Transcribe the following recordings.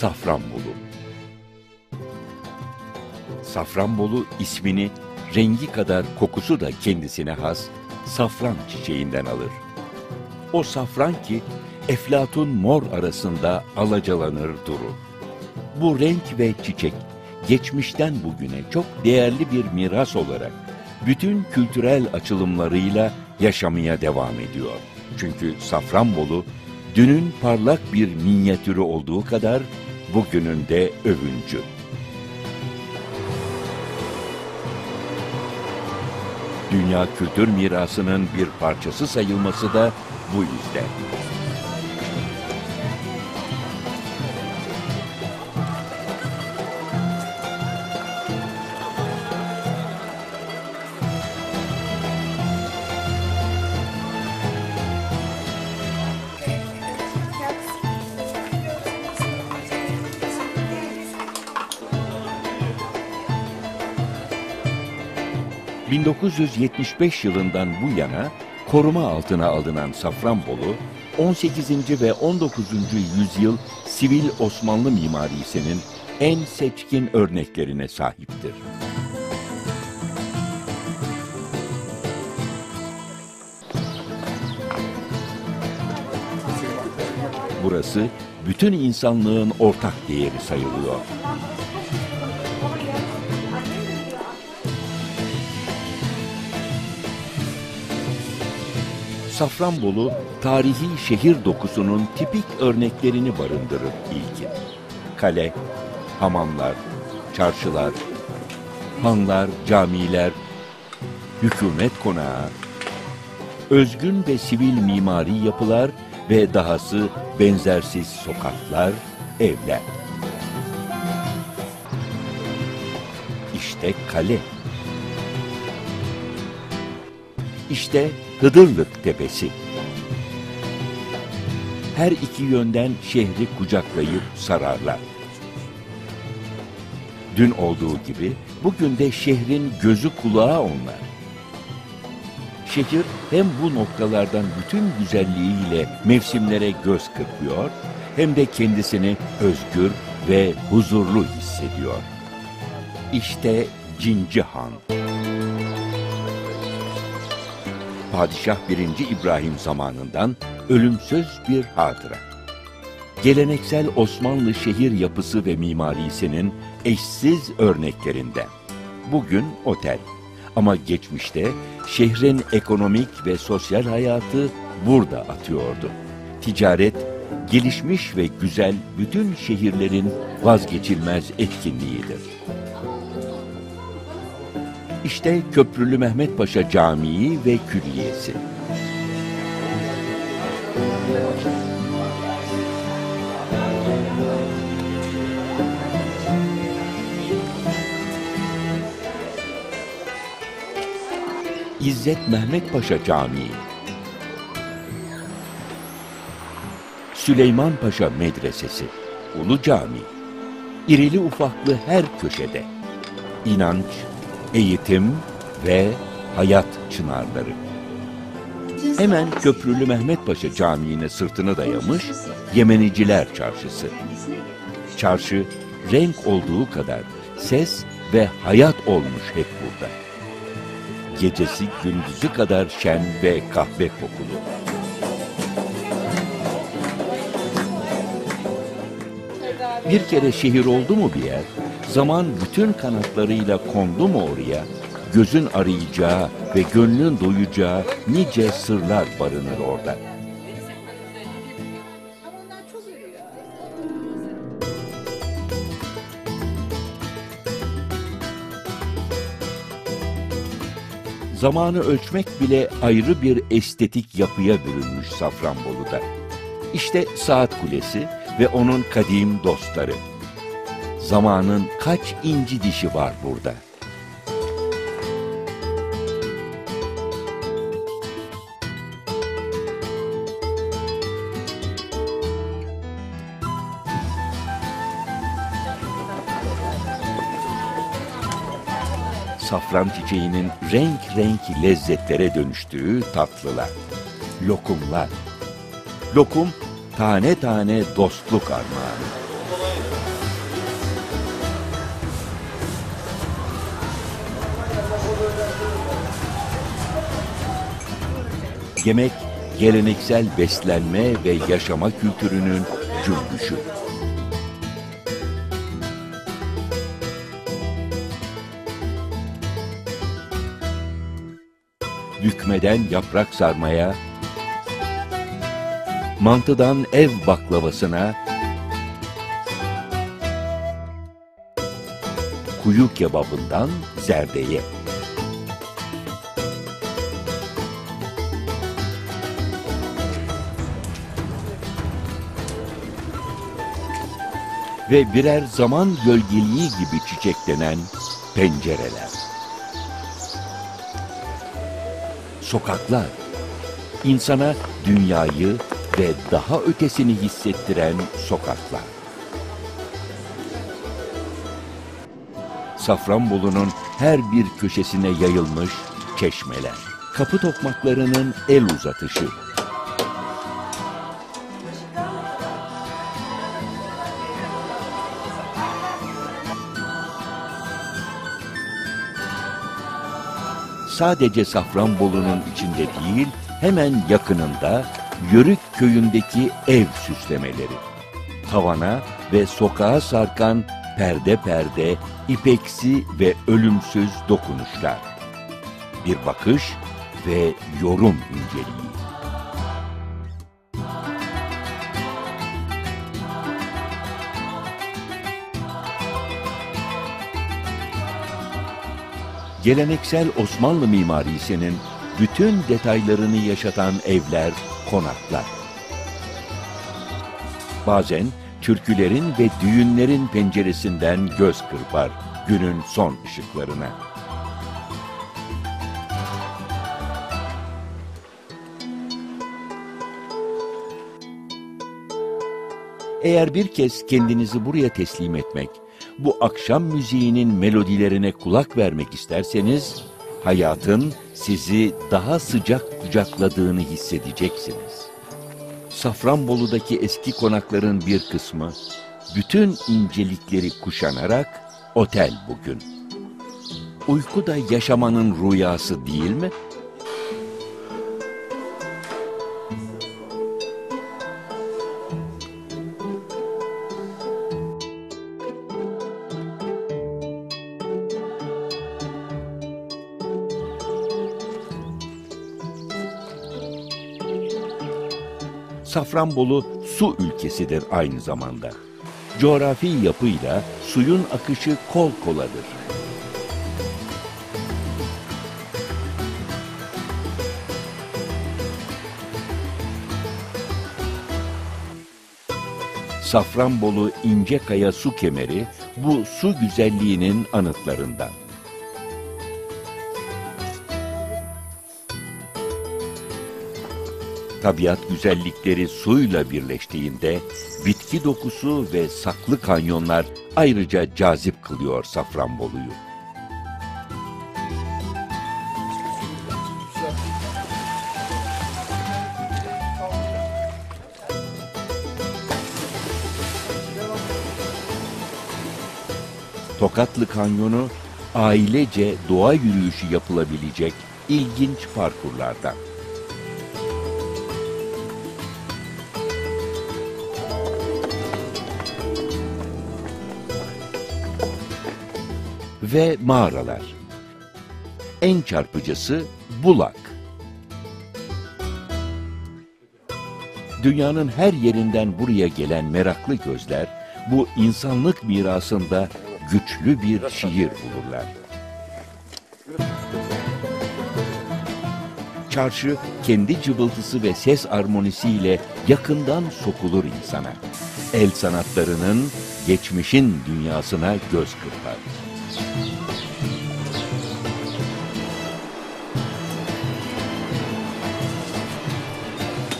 Safranbolu. Safranbolu ismini rengi kadar kokusu da kendisine has safran çiçeğinden alır. O safran ki eflatun mor arasında alacalanır durur. Bu renk ve çiçek geçmişten bugüne çok değerli bir miras olarak bütün kültürel açılımlarıyla yaşamaya devam ediyor. Çünkü Safranbolu dünün parlak bir minyatürü olduğu kadar bugünün de övüncü. Dünya kültür mirasının bir parçası sayılması da bu yüzden. 1975 yılından bu yana koruma altına alınan Safranbolu, 18. ve 19. yüzyıl sivil Osmanlı mimarisinin en seçkin örneklerine sahiptir. Burası bütün insanlığın ortak değeri sayılıyor. Safranbolu, tarihi şehir dokusunun tipik örneklerini barındırır ilkin. Kale, hamamlar, çarşılar, hanlar, camiler, hükümet konağı, özgün ve sivil mimari yapılar ve dahası benzersiz sokaklar, evler. İşte kale. İşte Hıdırlık Tepesi. Her iki yönden şehri kucaklayıp sararlar. Dün olduğu gibi bugün de şehrin gözü kulağı onlar. Şehir hem bu noktalardan bütün güzelliğiyle mevsimlere göz kırpıyor hem de kendisini özgür ve huzurlu hissediyor. İşte Cinci Han. Padişah 1. İbrahim zamanından ölümsüz bir hatıra. Geleneksel Osmanlı şehir yapısı ve mimarisinin eşsiz örneklerinden. Bugün otel. Ama geçmişte şehrin ekonomik ve sosyal hayatı burada atıyordu. Ticaret, gelişmiş ve güzel bütün şehirlerin vazgeçilmez etkinliğidir. İşte Köprülü Mehmet Paşa Camii ve Külliyesi. İzzet Mehmet Paşa Camii. Süleyman Paşa Medresesi Ulu Cami İrili ufaklı her köşede. İnanç, eğitim ve hayat çınarları. Hemen Köprülü Mehmet Paşa Camii'ne sırtını dayamış Yemeniciler Çarşısı. Çarşı renk olduğu kadar ses ve hayat olmuş hep burada. Gecesi gündüzü kadar şen ve kahve kokulu. Bir kere şehir oldu mu bir yer, zaman bütün kanatlarıyla kondu mu oraya, gözün arayacağı ve gönlün doyacağı nice sırlar barınır orada. Zamanı ölçmek bile ayrı bir estetik yapıya bürünmüş Safranbolu'da. İşte Saat Kulesi ve onun kadim dostları zamanın kaç inci dişi var burada. Safran çiçeğinin renk renk lezzetlere dönüştüğü tatlılar, lokumlar. Lokum tane tane dostluk armağanı. Yemek, geleneksel beslenme ve yaşama kültürünün cümbüşü. Bükmeden yaprak sarmaya, mantıdan ev baklavasına, kuyu kebabından zerdeye. Ve birer zaman gölgeliği gibi çiçeklenen pencereler. Sokaklar, insana dünyayı ve daha ötesini hissettiren sokaklar. Safranbolu'nun her bir köşesine yayılmış çeşmeler. Kapı tokmaklarının el uzatışı. Sadece Safranbolu'nun içinde değil, hemen yakınında Yörük köyündeki ev süslemeleri. Tavana ve sokağa sarkan perde perde, ipeksi ve ölümsüz dokunuşlar. Bir bakış ve yorum inceliği. Geleneksel Osmanlı mimarisinin bütün detaylarını yaşatan evler, konaklar. Bazen türkülerin ve düğünlerin penceresinden göz kırpar günün son ışıklarına. Eğer bir kez kendinizi buraya teslim etmek, bu akşam müziğinin melodilerine kulak vermek isterseniz, hayatın sizi daha sıcak kucakladığını hissedeceksiniz. Safranbolu'daki eski konakların bir kısmı, bütün incelikleri kuşanarak otel bugün. Uyku da yaşamanın rüyası değil mi? Safranbolu su ülkesidir aynı zamanda. Coğrafi yapıyla suyun akışı kol koladır. Safranbolu İncekaya su kemeri bu su güzelliğinin anıtlarından. Tabiat güzellikleri suyla birleştiğinde bitki dokusu ve saklı kanyonlar ayrıca cazip kılıyor Safranbolu'yu. Tokatlı Kanyonu ailece doğa yürüyüşü yapılabilecek ilginç parkurlardan. Ve mağaralar. En çarpıcısı Bulak. Dünyanın her yerinden buraya gelen meraklı gözler bu insanlık mirasında güçlü bir şiir bulurlar. Çarşı kendi cıvıltısı ve ses armonisiyle yakından sokulur insana. El sanatlarının geçmişin dünyasına göz kırpar.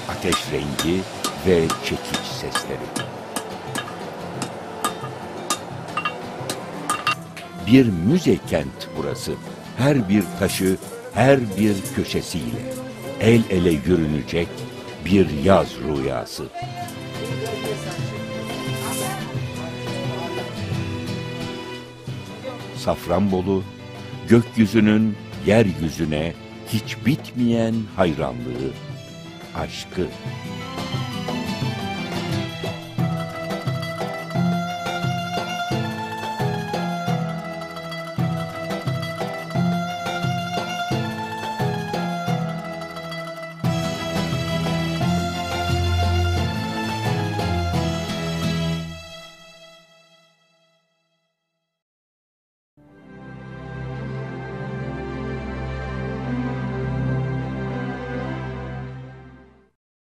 Ateş rengi ve çekiç sesleri. Bir müze kent burası. Her bir taşı, her bir köşesiyle. El ele yürünecek bir yaz rüyası. Safranbolu, gökyüzünün yeryüzüne hiç bitmeyen hayranlığı aşkı.